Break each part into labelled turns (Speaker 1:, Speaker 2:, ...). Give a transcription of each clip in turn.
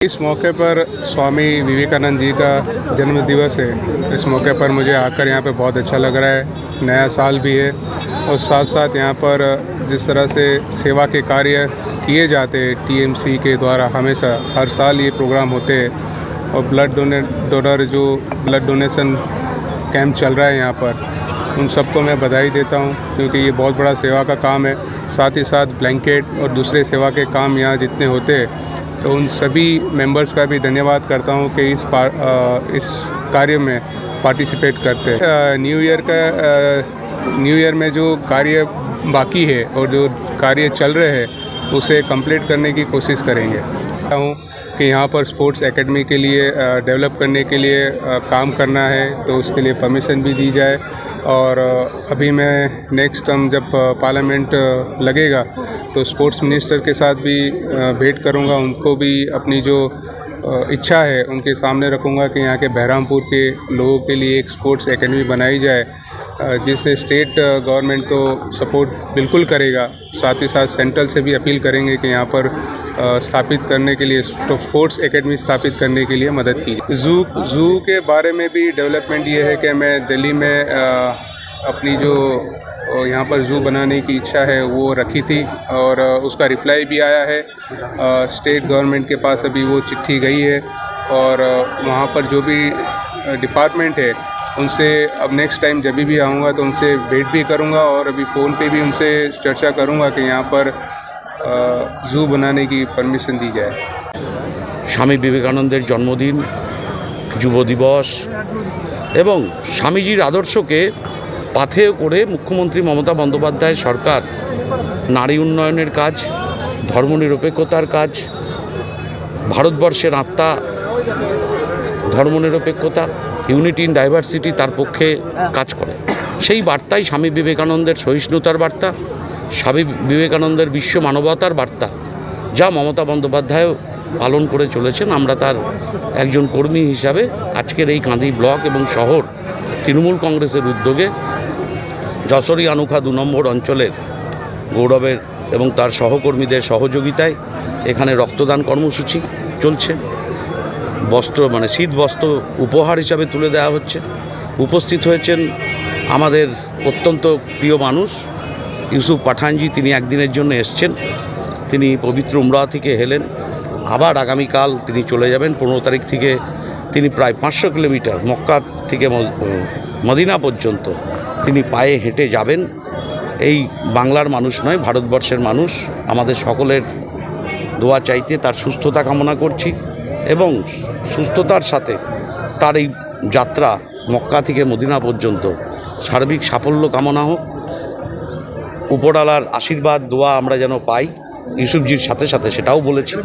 Speaker 1: इस मौके पर स्वामी विवेकानंद जी का जन्म दिवस है। इस मौके पर मुझे आकर यहाँ पे बहुत अच्छा लग रहा है। नया साल भी है और साथ साथ यहाँ पर जिस तरह से सेवा के कार्य किए जाते हैं टीएमसी के द्वारा हमेशा, हर साल ये प्रोग्राम होते हैं और ब्लड डोनेट डोनर जो ब्लड डोनेशन कैंप चल रहा है यहाँ पर, उन सबको मैं बधाई देता हूँ क्योंकि ये बहुत बड़ा सेवा का काम है। साथ ही साथ ब्लैंकेट और दूसरे सेवा के काम यहाँ जितने होते हैं तो उन सभी मेंबर्स का भी धन्यवाद करता हूँ कि इस आ, इस कार्य में पार्टिसिपेट करते हैं। न्यू ईयर का न्यू ईयर में जो कार्य बाकी है और जो कार्य चल रहे हैं उसे कंप्लीट करने की कोशिश करेंगे। चाहता हूँ कि यहाँ पर स्पोर्ट्स एकेडमी के लिए डेवलप करने के लिए काम करना है तो उसके लिए परमिशन भी दी जाए। और अभी मैं नेक्स्ट टर्म जब पार्लियामेंट लगेगा तो स्पोर्ट्स मिनिस्टर के साथ भी भेंट करूँगा। उनको भी अपनी जो इच्छा है, उनके सामने रखूँगा कि यहाँ के बहरामपुर के लोगों के लिए एक स्पोर्ट्स एकेडमी बनाई जाए जिससे स्टेट गवर्नमेंट तो सपोर्ट बिल्कुल करेगा। साथ ही साथ सेंट्रल से भी अपील करेंगे कि यहाँ पर स्थापित करने के लिए तो स्पोर्ट्स एकेडमी स्थापित करने के लिए मदद की जू जू के बारे में भी डेवलपमेंट ये है कि मैं दिल्ली में अपनी जो यहाँ पर जू बनाने की इच्छा है, वो रखी थी और उसका रिप्लाई भी आया है। स्टेट गवर्नमेंट के पास अभी वो चिट्ठी गई है और वहाँ पर जो भी डिपार्टमेंट है, उनसे अब नेक्स्ट टाइम जब भी आऊँगा तो उनसे भेंट भी करूँगा और अभी फ़ोन पे भी उनसे चर्चा करूँगा कि यहाँ पर ज़ू बनाने की परमिशन दी जाए
Speaker 2: স্বামী বিবেকানন্দের জন্মদিন যুব দিবস এবং স্বামীজির আদর্শকে পাথেয় করে মুখ্যমন্ত্রী মমতা বন্দ্যোপাধ্যায় সরকার নারী উন্নয়নের কাজ ধর্মনিরপেক্ষতার কাজ ভারতবর্ষের আত্মা ধর্মনিরপেক্ষতা ইউনিটি ইন ডাইভার্সিটি তার পক্ষে কাজ করে সেই বার্তাই স্বামী বিবেকানন্দের সহিষ্ণুতার বার্তা স্বামী বিবেকানন্দের বিশ্ব মানবতার বার্তা, যা মমতা বন্দ্যোপাধ্যায় পালন করে চলেছেন। আমরা তার একজন কর্মী হিসাবে আজকের এই কাঁদি ব্লক এবং শহর তৃণমূল কংগ্রেসের উদ্যোগে যশোরী আনুখা দু নম্বর অঞ্চলের গৌরবের এবং তার সহকর্মীদের সহযোগিতায় এখানে রক্তদান কর্মসূচি চলছে। বস্ত্র মানে শীত বস্ত্র উপহার হিসাবে তুলে দেওয়া হচ্ছে। উপস্থিত হয়েছেন আমাদের অত্যন্ত প্রিয় মানুষ ইউসুফ পাঠানজি তিনি একদিনের জন্য এসছেন। তিনি পবিত্র উমরা থেকে হেলেন। আবার আগামীকাল তিনি চলে যাবেন। পনেরো তারিখ থেকে তিনি প্রায় পাঁচশো কিলোমিটার মক্কা থেকে মদিনা পর্যন্ত তিনি পায়ে হেঁটে যাবেন। এই বাংলার মানুষ নয়, ভারতবর্ষের মানুষ। আমাদের সকলের দোয়া চাইতে তার সুস্থতা কামনা করছি এবং সুস্থতার সাথে তার এই যাত্রা মক্কা থেকে মদিনা পর্যন্ত সার্বিক সাফল্য কামনা হোক। উপরালার আশীর্বাদ, দোয়া আমরা যেন পাই, ইউসুফজির সাথে সাথে সেটাও বলেছি।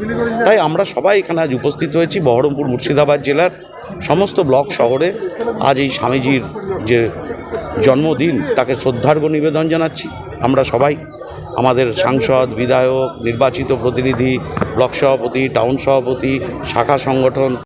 Speaker 2: তাই আমরা সবাই এখানে আজ উপস্থিত হয়েছি, বহরমপুর মুর্শিদাবাদ জেলার সমস্ত ব্লক শহরে। আজ এই স্বামীজির যে জন্মদিন, তাকে শ্রদ্ধার্ঘ নিবেদন জানাচ্ছি। আমরা সবাই, আমাদের সাংসদ, বিধায়ক, নির্বাচিত প্রতিনিধি, ব্লক সভাপতি, টাউন সভাপতি, শাখা সংগঠন